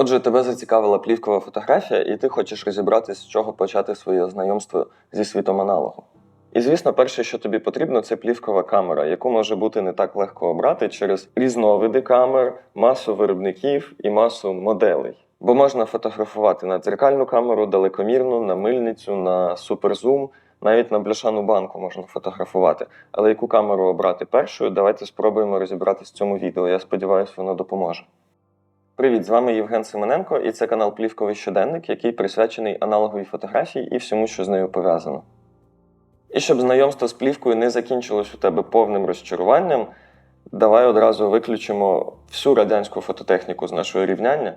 Отже, тебе зацікавила плівкова фотографія, і ти хочеш розібратися, з чого почати своє знайомство зі світом аналогу. І звісно, перше, що тобі потрібно, це плівкова камера, яку може бути не так легко обрати через різновиди камер, масу виробників і масу моделей. Бо можна фотографувати на дзеркальну камеру, далекомірну, на мильницю, на суперзум, навіть на бляшану банку можна фотографувати. Але яку камеру обрати першою, давайте спробуємо розібратися в цьому відео. Я сподіваюся, воно допоможе. Привіт, з вами Євген Семененко, і це канал Плівковий щоденник, який присвячений аналоговій фотографії і всьому, що з нею пов'язано. І щоб знайомство з плівкою не закінчилось у тебе повним розчаруванням, давай одразу виключимо всю радянську фототехніку з нашого рівняння.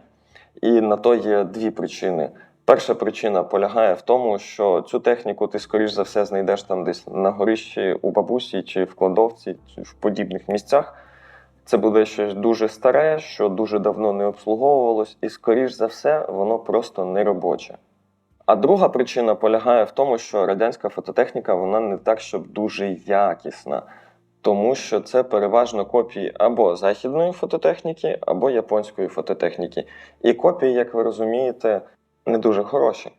І на то є дві причини. Перша причина полягає в тому, що цю техніку ти, скоріш за все, знайдеш там десь на горищі у бабусі чи в кладовці, чи в подібних місцях. Це буде щось дуже старе, що дуже давно не обслуговувалось, і, скоріш за все, воно просто не робоче. А друга причина полягає в тому, що радянська фототехніка вона не так, щоб дуже якісна, тому що це переважно копії або західної фототехніки, або японської фототехніки. І копії, як ви розумієте, не дуже хороші.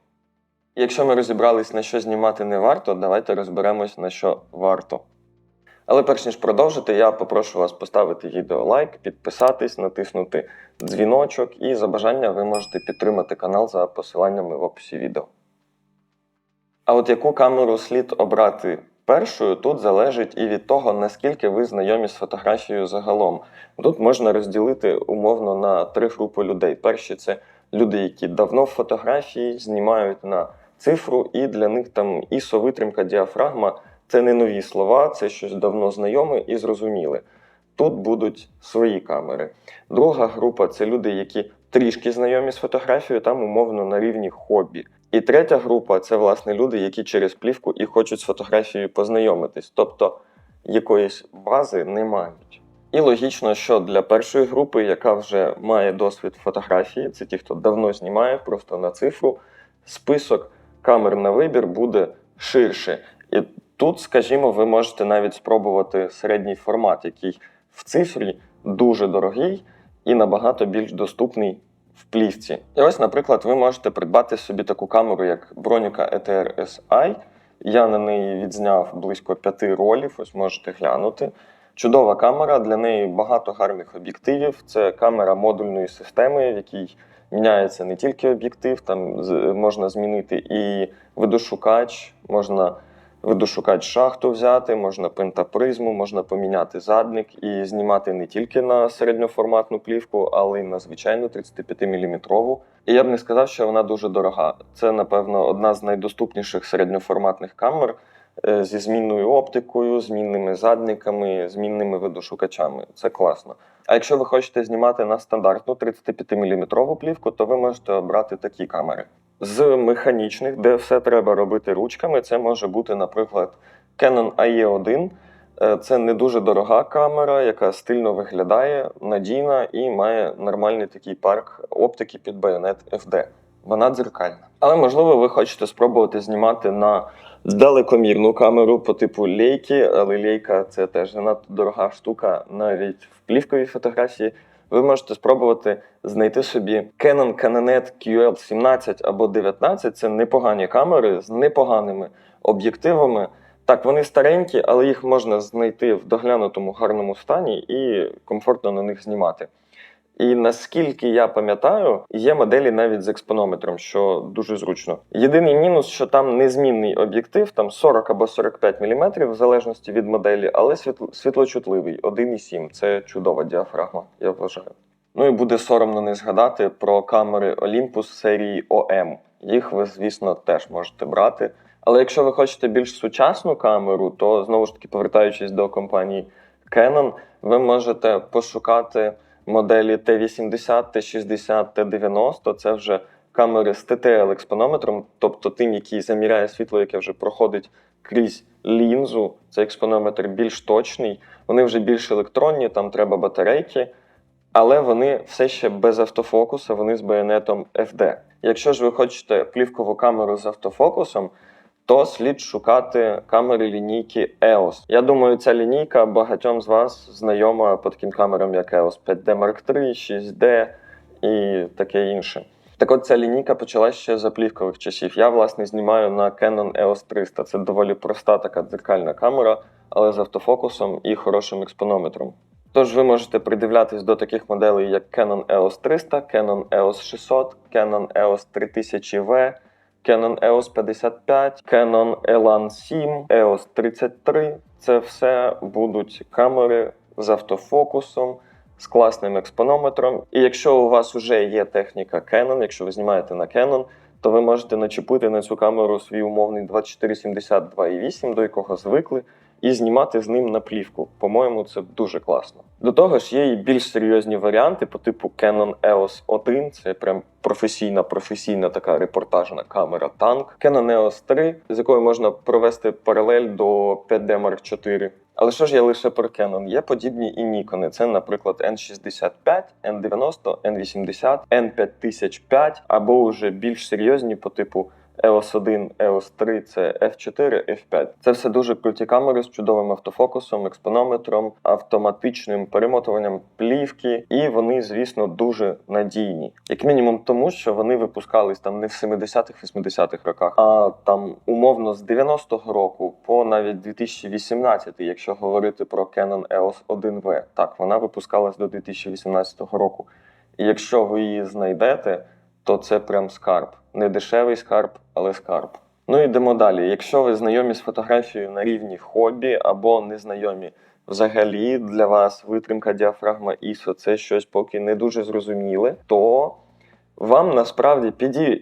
Якщо ми розібрались, на що знімати не варто, давайте розберемось, на що варто. Але перш ніж продовжити, я попрошу вас поставити відео лайк, підписатись, натиснути дзвіночок і за бажання ви можете підтримати канал за посиланнями в описі відео. А от яку камеру слід обрати першою, тут залежить і від того, наскільки ви знайомі з фотографією загалом. Тут можна розділити умовно на три групи людей. Перші це люди, які давно в фотографії знімають на цифру, і для них там ISO, витримка, діафрагма це не нові слова, це щось давно знайоме і зрозуміле. Тут будуть свої камери. Друга група це люди, які трішки знайомі з фотографією, там умовно на рівні хобі. І третя група це власне люди, які через плівку і хочуть з фотографією познайомитись, тобто якоїсь бази не мають. І логічно, що для першої групи, яка вже має досвід фотографії, це ті, хто давно знімає, просто на цифру, список камер на вибір буде ширше. І тут, скажімо, ви можете навіть спробувати середній формат, який в цифрі дуже дорогий і набагато більш доступний в плівці. І ось, наприклад, ви можете придбати собі таку камеру, як Bronica ETR SI. Я на неї відзняв близько п'яти ролів, ось можете глянути. Чудова камера, для неї багато гарних об'єктивів. Це камера модульної системи, в якій міняється не тільки об'єктив, там можна змінити і видошукач, можна видошукач шахту взяти, можна пентапризму, можна поміняти задник і знімати не тільки на середньоформатну плівку, але й на звичайну 35-мм. І я б не сказав, що вона дуже дорога. Це, напевно, одна з найдоступніших середньоформатних камер е, зі змінною оптикою, змінними задниками, змінними видошукачами. Це класно. А якщо ви хочете знімати на стандартну 35-мм плівку, то ви можете обрати такі камери. З механічних, де все треба робити ручками, це може бути, наприклад, Canon AE1. Е, Це не дуже дорога камера, яка стильно виглядає, надійна і має нормальний такий парк оптики під байонет FD. Вона дзеркальна. Але можливо, ви хочете спробувати знімати на далекомірну камеру по типу лейки, але лейка це теж занадто дорога штука навіть в плівковій фотографії. Ви можете спробувати знайти собі Canon Canonet QL17 або 19. Це непогані камери з непоганими об'єктивами. Так, вони старенькі, але їх можна знайти в доглянутому гарному стані і комфортно на них знімати. І наскільки я пам'ятаю, є моделі навіть з експонометром, що дуже зручно. Єдиний мінус, що там незмінний об'єктив, там 40 або 45 мм, в залежності від моделі, але світло- світлочутливий 1,7. Це чудова діафрагма, я вважаю. Ну і буде соромно не згадати про камери Olympus серії OM. Їх ви, звісно, теж можете брати. Але якщо ви хочете більш сучасну камеру, то знову ж таки, повертаючись до компанії Canon, ви можете пошукати моделі T80, T60, T90. Це вже камери з TTL експонометром, тобто тим, який заміряє світло, яке вже проходить крізь лінзу. Це експонометр більш точний. Вони вже більш електронні, там треба батарейки, але вони все ще без автофокуса, вони з байонетом FD. Якщо ж ви хочете плівкову камеру з автофокусом, то слід шукати камери лінійки EOS. Я думаю, ця лінійка багатьом з вас знайома по таким камерам, як EOS 5D Mark III, 6D і таке інше. Так от ця лінійка почалася ще за плівкових часів. Я, власне, знімаю на Canon EOS 300. Це доволі проста така дзеркальна камера, але з автофокусом і хорошим експонометром. Тож ви можете придивлятись до таких моделей, як Canon EOS 300, Canon EOS 600, Canon EOS 3000V, Canon EOS 55, Canon Elan 7, EOS 33. Це все будуть камери з автофокусом, з класним експонометром. І якщо у вас вже є техніка Canon, якщо ви знімаєте на Canon, то ви можете начепити на цю камеру свій умовний 2470 до якого звикли, і знімати з ним на плівку. По-моєму, це дуже класно. До того ж, є і більш серйозні варіанти по типу Canon EOS 1, це прям професійна, професійна така репортажна камера танк. Canon EOS 3, з якою можна провести паралель до 5D Mark IV. Але що ж є лише про Canon? Є подібні і Nikon. Це, наприклад, N65, N90, N80, N5005, або вже більш серйозні по типу EOS 1, EOS 3 це F4, F5. Це все дуже круті камери з чудовим автофокусом, експонометром, автоматичним перемотуванням плівки, і вони, звісно, дуже надійні. Як мінімум, тому що вони випускались там не в 70-х, 80-х роках, а там умовно з 90-го року по навіть 2018, якщо говорити про Canon EOS 1V. Так, вона випускалась до 2018 року. І якщо ви її знайдете, то це прям скарб. Не дешевий скарб, але скарб. Ну йдемо далі. Якщо ви знайомі з фотографією на рівні хобі або не знайомі, взагалі для вас витримка діафрагма ISO це щось поки не дуже зрозуміле, то вам насправді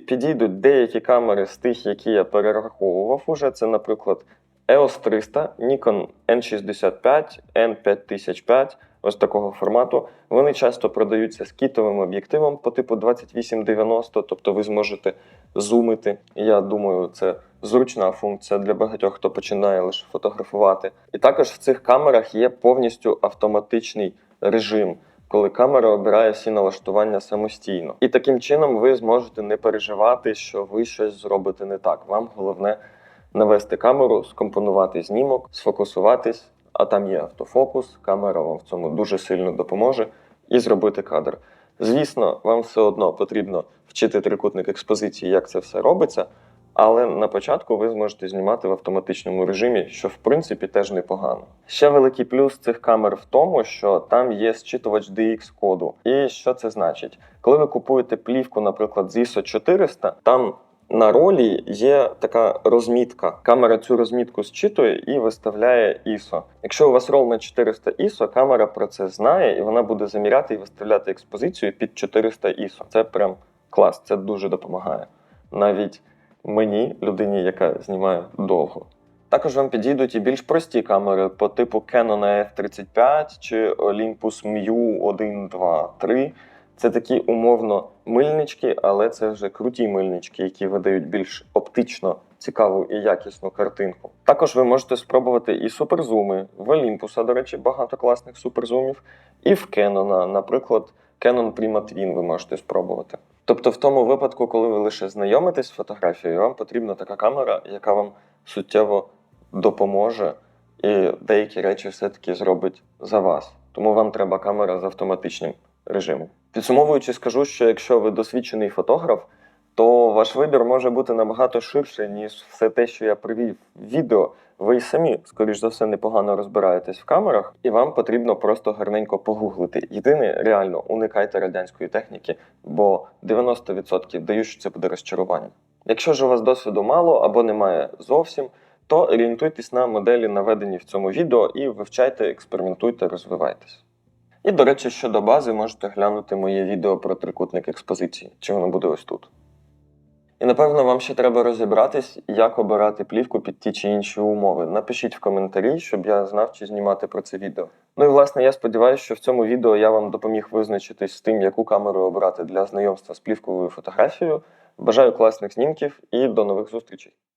підійдуть деякі камери з тих, які я перераховував уже. Це, наприклад, EOS 300, Nikon N65, N5005, ось такого формату. Вони часто продаються з кітовим об'єктивом по типу 2890, тобто ви зможете зумити. Я думаю, це зручна функція для багатьох, хто починає лише фотографувати. І також в цих камерах є повністю автоматичний режим. Коли камера обирає всі налаштування самостійно, і таким чином ви зможете не переживати, що ви щось зробите не так. Вам головне навести камеру, скомпонувати знімок, сфокусуватись, а там є автофокус, камера вам в цьому дуже сильно допоможе, і зробити кадр. Звісно, вам все одно потрібно вчити трикутник експозиції, як це все робиться. Але на початку ви зможете знімати в автоматичному режимі, що в принципі теж непогано. Ще великий плюс цих камер в тому, що там є зчитувач DX коду. І що це значить? Коли ви купуєте плівку, наприклад, з ISO 400, там на ролі є така розмітка. Камера цю розмітку зчитує і виставляє ISO. Якщо у вас рол на 400 ISO, камера про це знає і вона буде заміряти і виставляти експозицію під 400 ISO. Це прям клас, це дуже допомагає. Навіть мені, людині, яка знімає довго. Також вам підійдуть і більш прості камери по типу Canon F35 чи Olympus Miu 1, 2, 3. Це такі умовно мильнички, але це вже круті мильнички, які видають більш оптично цікаву і якісну картинку. Також ви можете спробувати і суперзуми. В Olympus, до речі, багато класних суперзумів. І в Canon, наприклад, Canon Prima Twin ви можете спробувати. Тобто, в тому випадку, коли ви лише знайомитесь з фотографією, вам потрібна така камера, яка вам суттєво допоможе, і деякі речі все-таки зробить за вас. Тому вам треба камера з автоматичним режимом. Підсумовуючи, скажу, що якщо ви досвідчений фотограф, то ваш вибір може бути набагато ширше, ніж все те, що я привів в відео. Ви й самі, скоріш за все, непогано розбираєтесь в камерах, і вам потрібно просто гарненько погуглити. Єдине, реально уникайте радянської техніки, бо 90% дають, що це буде розчарування. Якщо ж у вас досвіду мало або немає зовсім, то орієнтуйтесь на моделі, наведені в цьому відео, і вивчайте, експериментуйте, розвивайтесь. І, до речі, щодо бази, можете глянути моє відео про трикутник експозиції, чи воно буде ось тут. І напевно вам ще треба розібратись, як обирати плівку під ті чи інші умови. Напишіть в коментарі, щоб я знав, чи знімати про це відео. Ну і власне я сподіваюся, що в цьому відео я вам допоміг визначитись з тим, яку камеру обрати для знайомства з плівковою фотографією. Бажаю класних знімків і до нових зустрічей!